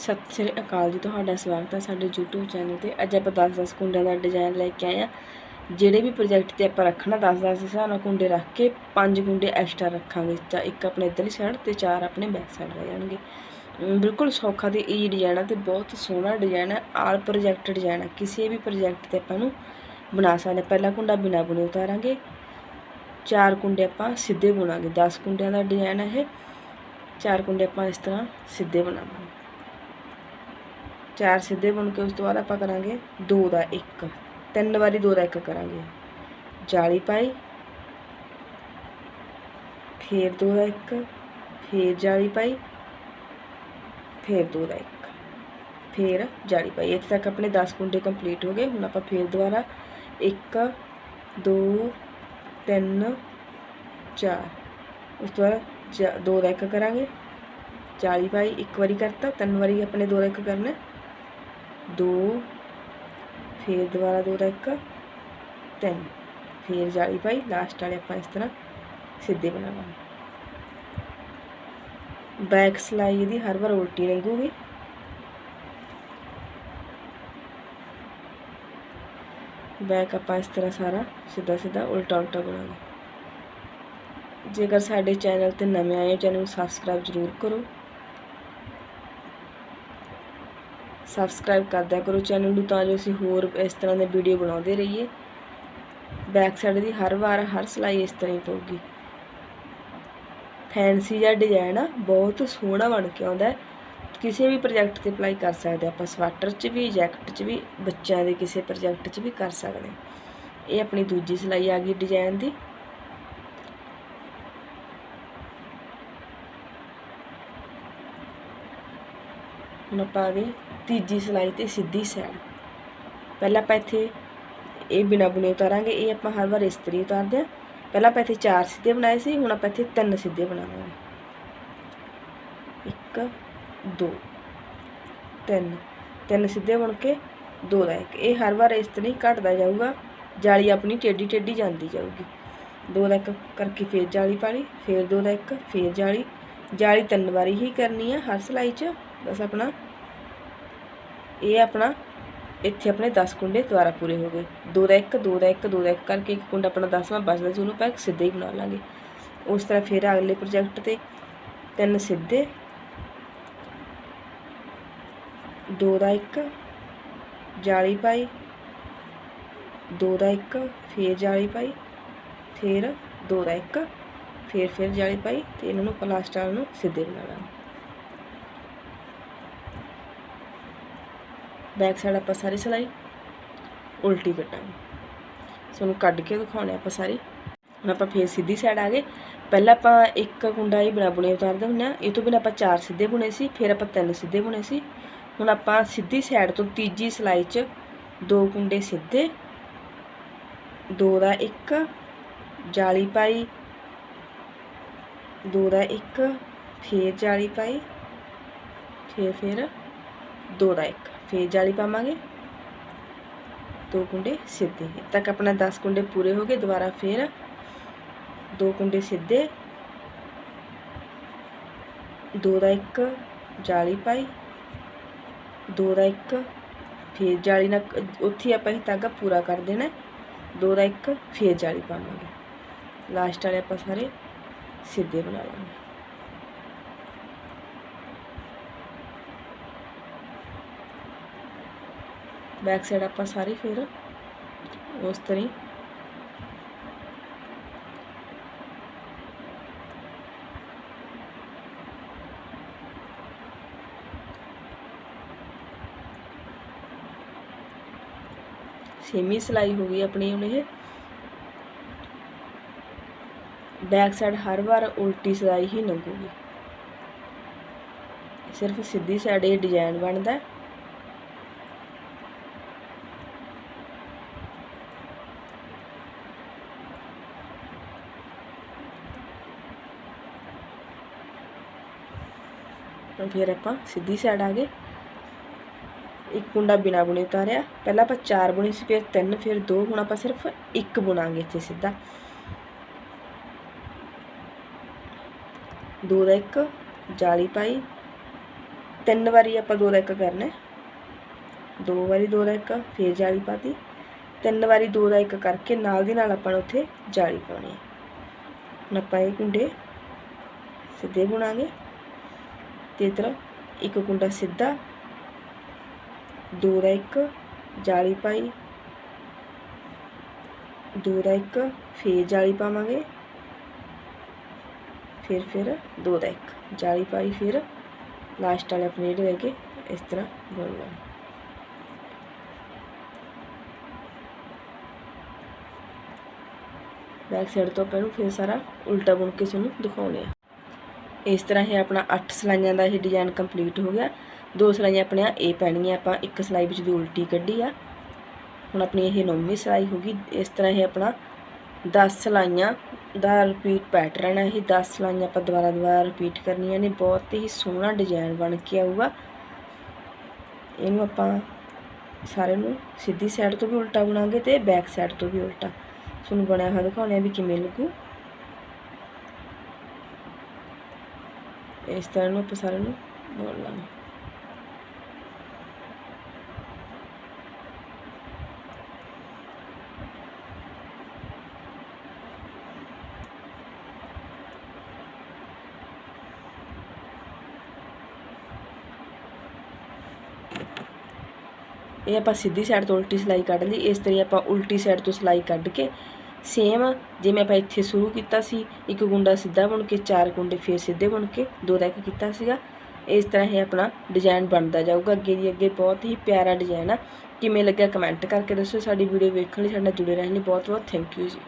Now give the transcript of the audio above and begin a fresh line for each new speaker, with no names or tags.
ਸਤਿ ਸ੍ਰੀ ਅਕਾਲ ਜੀ, ਤੁਹਾਡਾ ਸਵਾਗਤ ਹੈ ਸਾਡੇ YouTube ਚੈਨਲ ਤੇ। ਅੱਜ ਆਪਾਂ 10-10 ਕੁੰਡਿਆਂ ਦਾ ਡਿਜ਼ਾਈਨ ਲੈ ਕੇ ਆਏ ਆ ਜਿਹੜੇ ਵੀ ਪ੍ਰੋਜੈਕਟ ਤੇ ਆਪਾਂ ਰੱਖਣਾ 10-10 ਹਿਸਾਬ ਨਾਲ ਕੁੰਡੇ ਰੱਖ ਕੇ ਪੰਜ ਕੁੰਡੇ ਐਕਸਟਰਾ ਰੱਖਾਂਗੇ। ਤਾਂ ਇੱਕ ਆਪਣੇ ਇੱਧਰਲੀ ਸਾਈਡ ਤੇ ਚਾਰ ਆਪਣੇ ਬੈਕ ਸਾਈਡ ਰਹਿ ਜਾਣਗੇ। ਬਿਲਕੁਲ ਸੌਖਾ ਤੇ ਈ ਡਿਜ਼ਾਈਨ ਹੈ ਤੇ ਬਹੁਤ ਸੋਹਣਾ ਡਿਜ਼ਾਈਨ ਹੈ ਆਲ ਪ੍ਰੋਜੈਕਟ ਡਿਜ਼ਾਈਨ ਹੈ ਕਿਸੇ ਵੀ ਪ੍ਰੋਜੈਕਟ ਤੇ ਆਪਾਂ ਨੂੰ ਬਣਾ ਸਕਦੇ ਹਾਂ। ਪਹਿਲਾ ਕੁੰਡਾ ਬਿਨਾ ਬੁਣੇ ਉਤਾਰਾਂਗੇ। ਚਾਰ ਕੁੰਡੇ ਆਪਾਂ ਸਿੱਧੇ ਬੁਣਾਂਗੇ। 10 ਕੁੰਡਿਆਂ ਦਾ ਡਿਜ਼ਾਈਨ ਹੈ ਇਹ। ਚਾਰ ਕੁੰਡੇ ਆਪਾਂ ਇਸ ਤਰ੍ਹਾਂ ਸਿੱਧੇ ਬਣਾਵਾਂਗੇ। ਚਾਰ ਸਿੱਧੇ ਬੁਣ ਕੇ ਉਸ ਤੋਂ ਬਾਅਦ ਆਪਾਂ ਕਰਾਂਗੇ ਦੋ ਦਾ ਇੱਕ ਤਿੰਨ ਵਾਰੀ ਦੋ ਦਾ ਇੱਕ ਕਰਾਂਗੇ ਜਾਲੀ ਪਾਈ ਫੇਰ ਦੋ ਦਾ ਇੱਕ ਫੇਰ ਜਾਲੀ ਪਾਈ ਫੇਰ ਦੋ ਦਾ ਇੱਕ ਫੇਰ ਜਾਲੀ ਪਾਈ ਇੱਥੇ ਤੱਕ ਆਪਣੇ 10 ਕੁੰਡੇ ਕੰਪਲੀਟ ਹੋ ਗਏ ਹੁਣ ਆਪਾਂ ਫੇਰ ਦੁਬਾਰਾ 1 2 3 4 ਉਸ ਤੋਂ ਬਾਅਦ ਜਾ- ਦੋ ਦਾ ਇੱਕ ਕਰਾਂਗੇ ਜਾਲੀ ਪਾਈ ਇੱਕ ਵਾਰੀ ਕਰਤਾ ਤਿੰਨ ਵਾਰੀ ਆਪਣੇ ਦੋ ਦਾ ਇੱਕ ਕਰਨਾ ਦੋ, ਫੇਰ ਦੁਬਾਰਾ ਦੋ ਦਾ ਇੱਕ, ਤਿੰਨ। ਫੇਰ ਜਾਲੀ ਪਾਈ ਲਾਸਟ ਵਾਲੇ ਆਪਾਂ ਇਸ ਤਰ੍ਹਾਂ ਸਿੱਧੇ ਬਣਾਵਾਂਗੇ। ਬੈਕ ਸਲਾਈ ਇਹਦੀ ਹਰ ਵਾਰ ਉਲਟੀ ਲੰਘੂਗੀ। ਬੈਕ ਆਪਾਂ ਇਸ ਤਰ੍ਹਾਂ ਸਾਰਾ ਸਿੱਧਾ ਸਿੱਧਾ ਉਲਟਾ ਉਲਟਾ ਬਣਾਵਾਂਗੇ। ਜੇਕਰ ਸਾਡੇ ਚੈਨਲ ਤੇ ਨਵੇਂ ਆਏ ਹੋ, ਚੈਨਲ ਨੂੰ ਸਬਸਕ੍ਰਾਈਬ ਜ਼ਰੂਰ ਕਰੋ। ਸਬਸਕ੍ਰਾਈਬ ਕਰ ਕਰਦਿਆ ਕਰੋ ਚੈਨਲ ਨੂੰ ਤਾਂ ਜੋ ਅਸੀਂ ਹੋਰ ਇਸ ਤਰ੍ਹਾਂ ਦੇ ਵੀਡੀਓ ਬਣਾਉਂਦੇ ਰਹੀਏ। ਬੈਕ ਸਾਈਡ ਦੀ ਹਰ ਵਾਰ ਹਰ ਸਲਾਈ ਇਸ ਤਰ੍ਹਾਂ ਹੀ ਪਊਗੀ। ਫੈਂਸੀ ਜਿਹਾ ਡਿਜ਼ਾਈਨ ਆ, ਬਹੁਤ ਸੋਹਣਾ ਬਣ ਕੇ ਆਉਂਦਾ ਕਿਸੇ ਵੀ ਪ੍ਰੋਜੈਕਟ ਤੇ ਅਪਲਾਈ ਕਰ ਸਕਦੇ ਆਪਾਂ ਸਵੈਟਰ 'ਚ ਵੀ ਜੈਕਟ 'ਚ ਵੀ, ਬੱਚਿਆਂ ਦੇ ਕਿਸੇ ਪ੍ਰੋਜੈਕਟ 'ਚ ਵੀ ਕਰ ਸਕਦੇ ਇਹ ਆਪਣੀ ਦੂਜੀ ਸਲਾਈ ਆ ਗਈ ਡਿਜ਼ਾਈਨ ਦੀ। ਹੁਣ ਆਪਾਂ ਆ ਗਏ ਤੀਜੀ ਸਿਲਾਈ ਤੇ ਸਿੱਧੀ ਸਾਈਡ ਪਹਿਲਾਂ ਆਪਾਂ ਇੱਥੇ ਇਹ ਬਿਨਾ ਬੁਣੇ ਉਤਾਰਾਂਗੇ, ਇਹ ਆਪਾਂ ਹਰ ਵਾਰ ਇਸ ਤਰੀ ਉਤਾਰਦੇ ਆ ਪਹਿਲਾਂ ਆਪਾਂ ਇੱਥੇ ਚਾਰ ਸਿੱਧੇ ਬਣਾਏ ਸੀ, ਹੁਣ ਆਪਾਂ ਇੱਥੇ ਤਿੰਨ ਸਿੱਧੇ ਬਣਾਵਾਂਗੇ ਇੱਕ, ਦੋ, ਤਿੰਨ। ਤਿੰਨ ਸਿੱਧੇ ਬਣ ਕੇ ਦੋ ਦਾ ਇੱਕ। ਇਹ ਹਰ ਵਾਰ ਇਸ ਤਰ੍ਹਾਂ ਘਟਦਾ ਜਾਊਗਾ, ਜਾਲੀ ਆਪਣੀ ਟੇਢੀ ਟੇਢੀ ਜਾਂਦੀ ਜਾਊਗੀ। ਦੋ ਦਾ ਇੱਕ ਕਰਕੇ ਫੇਰ ਜਾਲੀ ਪਾਣੀ ਫੇਰ ਦੋ ਦਾ ਇੱਕ, ਫੇਰ ਜਾਲੀ। ਜਾਲੀ ਤਿੰਨ ਵਾਰੀ ਹੀ ਕਰਨੀ ਆ ਹਰ ਸਲਾਈ 'ਚ। ਬਸ ਆਪਣਾ ਇਹ ਆਪਣਾ ਇੱਥੇ ਆਪਣੇ 10 ਕੁੰਡੇ ਦੁਬਾਰਾ ਪੂਰੇ ਹੋ ਗਏ। ਦੋ ਦਾ ਇੱਕ, ਦੋ ਦਾ ਇੱਕ, ਦੋ ਦਾ ਇੱਕ ਕਰਕੇ ਇੱਕ ਕੁੰਡਾ ਆਪਣਾ 10ਵਾਂ ਬਚਦਾ ਸੀ, ਉਹਨੂੰ ਆਪਾਂ ਸਿੱਧੇ ਹੀ ਬਣਾ ਲਾਂਗੇ। ਉਸ ਤਰ੍ਹਾਂ ਫਿਰ ਅਗਲੇ ਪ੍ਰੋਜੈਕਟ ਤੇ ਤਿੰਨ ਸਿੱਧੇ, ਦੋ ਦਾ ਇੱਕ, ਜਾਲੀ ਪਾਈ, ਦੋ ਦਾ ਇੱਕ, ਫੇਰ ਜਾਲੀ ਪਾਈ, ਫਿਰ ਦੋ ਦਾ ਇੱਕ, ਫਿਰ ਫਿਰ ਜਾਲੀ ਪਾਈ ਤੇ ਇਹਨਾਂ ਨੂੰ ਪਲਾਸਟਰ ਨੂੰ ਸਿੱਧੇ ਬਣਾ ਲਾਂਗੇ। ਬੈਕ ਸਾਈਡ ਆਪਾਂ ਸਾਰੀ ਸਲਾਈ ਉਲਟੀ ਕੱਟਾਂਗੇ ਤੁਹਾਨੂੰ ਕੱਢ ਕੇ ਦਿਖਾਉਣੇ ਆਪਾਂ ਸਾਰੀ। ਹੁਣ ਆਪਾਂ ਫੇਰ ਸਿੱਧੀ ਸਾਈਡ ਆ ਗਏ। ਪਹਿਲਾਂ ਆਪਾਂ ਇੱਕ ਕੁੰਡਾ ਹੀ ਬਣਾ ਬੁਣੇ ਉਤਾਰਦੇ ਹੁੰਦੇ ਆ ਇਹ ਤੋਂ ਬਿਨਾਂ ਆਪਾਂ ਚਾਰ ਸਿੱਧੇ ਬੁਣੇ ਸੀ, ਫਿਰ ਆਪਾਂ ਤਿੰਨ ਸਿੱਧੇ ਬੁਣੇ ਸੀ। ਹੁਣ ਆਪਾਂ ਸਿੱਧੀ ਸਾਈਡ ਤੋਂ ਤੀਜੀ ਸਲਾਈ 'ਚ ਦੋ ਕੁੰਡੇ ਸਿੱਧੇ। ਦੋ ਦਾ ਇੱਕ, ਜਾਲੀ ਪਾਈ। ਦੋ ਦਾ ਇੱਕ, ਫੇਰ ਜਾਲੀ ਪਾਈ। ਫੇਰ ਫੇਰ, ਦੋ ਦਾ ਇੱਕ। ਫੇਰ ਜਾਲੀ ਪਾਵਾਂਗੇ। ਦੋ ਕੁੰਡੇ ਸਿੱਧੇ ਤੱਕ ਆਪਣਾ 10 ਕੁੰਡੇ ਪੂਰੇ ਹੋ ਗਏ, ਦੁਬਾਰਾ ਫੇਰ ਦੋ ਕੁੰਡੇ ਸਿੱਧੇ। ਦੋ ਦਾ ਇੱਕ ਜਾਲੀ ਪਾਈ, ਦੋ ਦਾ ਇੱਕ ਫੇਰ ਜਾਲੀ ਨਾਲ ਉੱਥੇ ਆਪਾਂ ਇਹ ਧਾਗਾ ਪੂਰਾ ਕਰ ਦੇਣਾ। ਦੋ ਦਾ ਇੱਕ ਫੇਰ ਜਾਲੀ ਪਾਵਾਂਗੇ। ਲਾਸਟ ਵਾਲੇ ਆਪਾਂ ਸਾਰੇ ਸਿੱਧੇ ਬਣਾ ਲਾਂਗੇ। ਬੈਕ ਸਾਈਡ ਆਪਾਂ ਸਾਰੀ ਫਿਰ ਉਸ ਤਰ੍ਹਾਂ ਹੀ। ਸੇਮੀ ਸਲਾਈ ਹੋ ਗਈ ਆਪਣੀ ਹੁਣ ਇਹ। ਬੈਕ ਸਾਈਡ ਹਰ ਵਾਰ ਉਲਟੀ ਸਲਾਈ ਹੀ ਲੰਘੂਗੀ ਸਿਰਫ ਸਿੱਧੀ ਸਾਈਡ ਇਹ ਡਿਜ਼ਾਈਨ ਬਣਦਾ। ਹੈ ਫਿਰ ਆਪਾਂ ਸਿੱਧੀ ਸਾਈਡ ਆ ਗਏ। ਇੱਕ ਕੁੰਡਾ ਬਿਨਾ ਬੁਣੇ ਉਤਾਰਿਆ। ਪਹਿਲਾਂ ਆਪਾਂ ਚਾਰ ਬੁਣੇ ਸੀ, ਫਿਰ ਤਿੰਨ, ਫਿਰ ਦੋ। ਹੁਣ ਆਪਾਂ ਸਿਰਫ ਇੱਕ ਬੁਣਾਂਗੇ ਇੱਥੇ ਸਿੱਧਾ। ਦੋ ਦਾ ਇੱਕ, ਜਾਲੀ ਪਾਈ। ਤਿੰਨ ਵਾਰੀ ਆਪਾਂ ਦੋ ਦਾ ਇੱਕ ਕਰਨਾ ਦੋ ਵਾਰੀ ਦੋ ਦਾ ਇੱਕ, ਫਿਰ ਜਾਲੀ ਪਾਤੀ। ਤਿੰਨ ਵਾਰੀ ਦੋ ਦਾ ਇੱਕ ਕਰਕੇ ਨਾਲ ਦੀ ਨਾਲ ਆਪਾਂ ਉੱਥੇ ਜਾਲੀ ਪਾਉਣੀ ਹੈ। ਹੁਣ ਆਪਾਂ ਇਹ ਕੁੰਡੇ ਸਿੱਧੇ ਬੁਣਾਂਗੇ। ਤੇ ਇਧਰ ਇੱਕ ਕੁੰਡਾ ਸਿੱਧਾ ਦੋ ਦਾ ਇੱਕ ਜਾਲੀ ਪਾਈ ਦੋ ਦਾ ਇੱਕ ਫੇਰ ਜਾਲੀ ਪਾਵਾਂਗੇ ਫਿਰ ਫਿਰ ਦੋ ਦਾ ਇੱਕ ਜਾਲੀ ਪਾਈ ਫਿਰ ਲਾਸਟ ਵਾਲੇ ਆਪਣੇ ਜਿਹੜੇ ਹੈਗੇ ਇਸ ਤਰ੍ਹਾਂ ਬੁਣ ਲਓ ਬੈਕ ਸਾਈਡ ਤੋਂ ਆਪਾਂ ਨੂੰ ਫਿਰ ਸਾਰਾ ਉਲਟਾ ਬੁਣ ਕੇ ਤੁਹਾਨੂੰ ਦਿਖਾਉਣੇ ਆ ਇਸ ਤਰ੍ਹਾਂ ਇਹ ਆਪਣਾ 8 ਸਲਾਈਆਂ ਦਾ ਇਹ ਡਿਜ਼ਾਈਨ ਕੰਪਲੀਟ ਹੋ ਗਿਆ। ਦੋ ਸਲਾਈਆਂ ਆਪਣੀਆਂ ਇਹ ਪੈਣੀਆਂ ਆਪਾਂ ਇੱਕ ਸਲਾਈ ਵਿੱਚ ਦੀ ਉਲਟੀ ਕੱਢੀ ਆ। ਹੁਣ ਆਪਣੀ ਇਹ ਨੌਵੀਂ ਸਲਾਈ ਹੋ ਗਈ। ਇਸ ਤਰ੍ਹਾਂ ਇਹ ਆਪਣਾ 10 ਸਲਾਈਆਂ ਦਾ ਰਿਪੀਟ ਪੈਟਰਨ ਹੈ ਇਹ। 10 ਸਲਾਈਆਂ ਆਪਾਂ ਦੁਬਾਰਾ ਦੁਬਾਰਾ ਰਿਪੀਟ ਕਰਨੀਆਂ ਨੇ। ਬਹੁਤ ਹੀ ਸੋਹਣਾ ਡਿਜ਼ਾਈਨ ਬਣ ਕੇ ਆਊਗਾ। ਇਹਨੂੰ ਆਪਾਂ ਸਾਰੇ ਨੂੰ ਸਿੱਧੀ ਸਾਈਡ ਤੋਂ ਵੀ ਉਲਟਾ ਬਣਾਉਂਗੇ ਤੇ ਬੈਕ ਸਾਈਡ ਤੋਂ ਵੀ ਉਲਟਾ। ਤੁਹਾਨੂੰ ਬਣਿਆ ਹੋਇਆ ਦਿਖਾਉਣੇ ਆ ਵੀ ਕਿਵੇਂ ਲੱਗੂ। ਇਸ ਤਰ੍ਹਾਂ ਨੂੰ ਆਪਾਂ ਸਾਰੇ ਨੂੰ ਬੋਲ ਲਾਂਗੇ ਇਹ ਆਪਾਂ ਸਿੱਧੀ ਸਾਈਡ ਤੋਂ ਉਲਟੀ ਸਿਲਾਈ ਕੱਢ ਲਈ ਇਸ ਤਰ੍ਹਾਂ ਆਪਾਂ ਉਲਟੀ ਸਾਈਡ ਤੋਂ ਸਿਲਾਈ ਕੱਢ ਕੇ ਸੇਮ ਜਿਵੇਂ ਆਪਾਂ ਇੱਥੇ ਸ਼ੁਰੂ ਕੀਤਾ ਸੀ, ਇੱਕ ਗੁੰਡਾ ਸਿੱਧਾ ਬੁਣ ਕੇ, ਚਾਰ ਗੁੰਡੇ ਫੇਰ ਸਿੱਧੇ ਬੁਣ ਕੇ, ਦੋ ਦਾ ਇੱਕ ਕੀਤਾ ਸੀਗਾ। ਇਸ ਤਰ੍ਹਾਂ ਇਹ ਆਪਣਾ ਡਿਜ਼ਾਈਨ ਬਣਦਾ ਜਾਊਗਾ ਅੱਗੇ ਦੀ ਅੱਗੇ, ਬਹੁਤ ਹੀ ਪਿਆਰਾ ਡਿਜ਼ਾਈਨ ਆ। ਕਿਵੇਂ ਲੱਗਿਆ ਕਮੈਂਟ ਕਰਕੇ ਦੱਸੋ, ਸਾਡੀ ਵੀਡੀਓ ਵੇਖਣ ਲਈ ਸਾਡੇ ਨਾਲ ਜੁੜੇ ਰਹਿਣ ਲਈ ਬਹੁਤ ਬਹੁਤ ਥੈਂਕ ਯੂ ਜੀ।